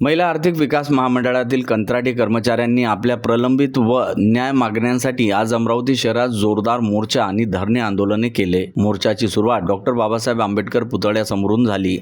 महिला आर्थिक विकास महामंडळातील कंत्राटी कर्मचाऱ्यांनी आपल्या प्रलंबित व न्याय मागण्यांसाठी आज अमरावती शहरात जोरदार मोर्चा आणि धरणे आंदोलने केले. मोर्चाची सुरुवात डॉक्टर बाबासाहेब आंबेडकर पुतळ्यासमोरून झाली.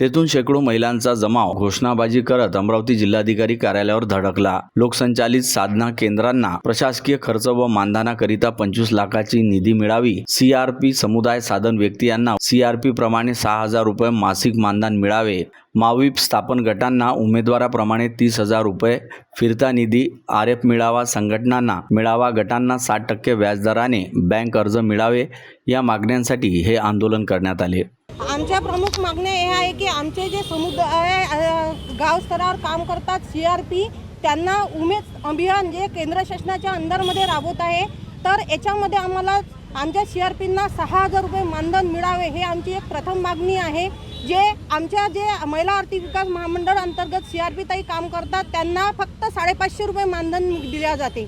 तेथून शेकडो महिलांचा जमाव घोषणाबाजी करत अमरावती जिल्हाधिकारी कार्यालयावर धडकला. लोकसंचालित साधना केंद्रांना प्रशासकीय खर्च व मानधनाकरिता पंचवीस लाखाची निधी मिळावी. सीआरपी समुदाय साधन व्यक्ती यांना सीआरपी प्रमाणे सहा हजार रुपये मासिक मानधन मिळावे. माविप स्थापन गटांना उमेदवाराप्रमाणे तीस हजार रुपये फिरता निधी आर एफ मिळावा संघटनांना मिळावा गटांना साठ टक्के व्याजदराने बँक कर्ज मिळावे या मागण्यांसाठी हे आंदोलन करण्यात आले. आमच्या प्रमुख मागण्या हे आहे की आमचे जे समुदाय गावस्तरावर गाव स्तरावर काम करतात सी आर पी त्यांना उमेद अभियान जे केंद्र शासनाच्या अंडरमध्ये राबवत आहे तर याच्यामध्ये आम्हाला आमच्या सी आर पींना सहा हजार रुपये मानधन मिळावे हे आमची एक प्रथम मागणी आहे. जे आमच्या जे महिला आर्थिक विकास महामंडळ अंतर्गत सी आर पी ताई काम करतात त्यांना फक्त साडेपाचशे रुपये मानधन दिल्या जाते.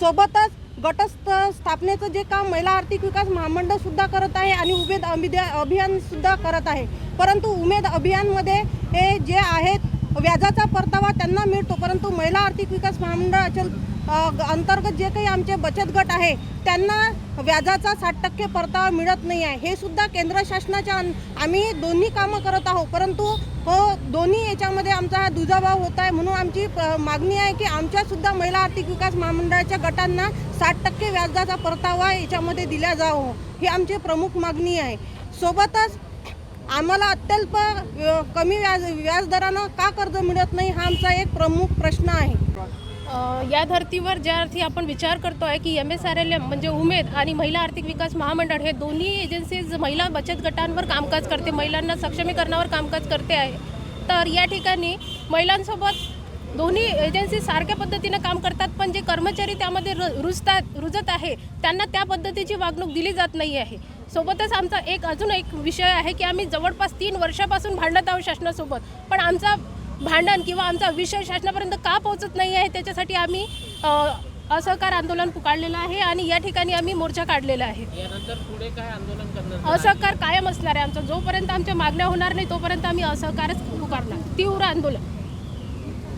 सोबतच गटस्थ स्थापनेचं जे काम महिला आर्थिक विकास महामंडळसुद्धा करत आहे आणि उमेद अभिद्या- अभियानसुद्धा करत आहे. परंतु उमेद अभियानमध्ये हे जे आहेत व्याजाचा परतावा त्यांना मिळतो परंतु महिला आर्थिक विकास महामंडळाच्या अंतर्गत जे काही आमचे बचत गट आहे त्यांना व्याजाचा साठ टक्के परतावा मिळत नाही आहे. हे सुद्धा केंद्र शासनाच्या आम्ही दोन्ही कामं करत आहोत परंतु हो दोन्ही याच्यामध्ये आमचा हा दुजाभाव होत आहे. म्हणून आमची प- मागणी आहे की आमच्यासुद्धा महिला आर्थिक विकास महामंडळाच्या गटांना साठ टक्के व्याजाचा परतावा याच्यामध्ये दिला जावं. ही आमची प्रमुख मागणी आहे. सोबतच आम्हाला अत्यल्प कमी व्याज व्याजदरानं का कर्ज मिळत नाही हा आमचा एक प्रमुख प्रश्न आहे. या धर्तीवर ज्या अर्थी आपण विचार करतो आहे की M S R L M म्हणजे उमेद आणि महिला आर्थिक विकास महामंडळ हे दोन्ही एजन्सीज महिला बचत गटांवर कामकाज करते महिलांना सक्षमीकरणावर कामकाज करते आहे. तर या ठिकाणी महिलांसोबत दोन्ही एजन्सी सारख्या पद्धतीनं काम करतात पण जे कर्मचारी त्यामध्ये रु रुजतात रुजत आहे त्यांना त्या पद्धतीची वागणूक दिली जात नाही आहे सोबतच आमचा एक अजून एक विषय आहे की आम्ही जवळपास तीन वर्षापासून भांडत आहोत शासनासोबत. पण आमचा भांडण किंवा आमचा विषय शासनापर्यंत का पोहोचत नाही आहे त्याच्यासाठी आम्ही असहकार आंदोलन पुकारलेलं आहे आणि या ठिकाणी आम्ही मोर्चा काढलेला आहे. यानंतर पुढे काय आंदोलन करणार? असहकार कायम असणार आहे. आमचा जोपर्यंत आमच्या मागण्या होणार नाही तोपर्यंत आम्ही असहकारच पुकारणार. तीव्र आंदोलन.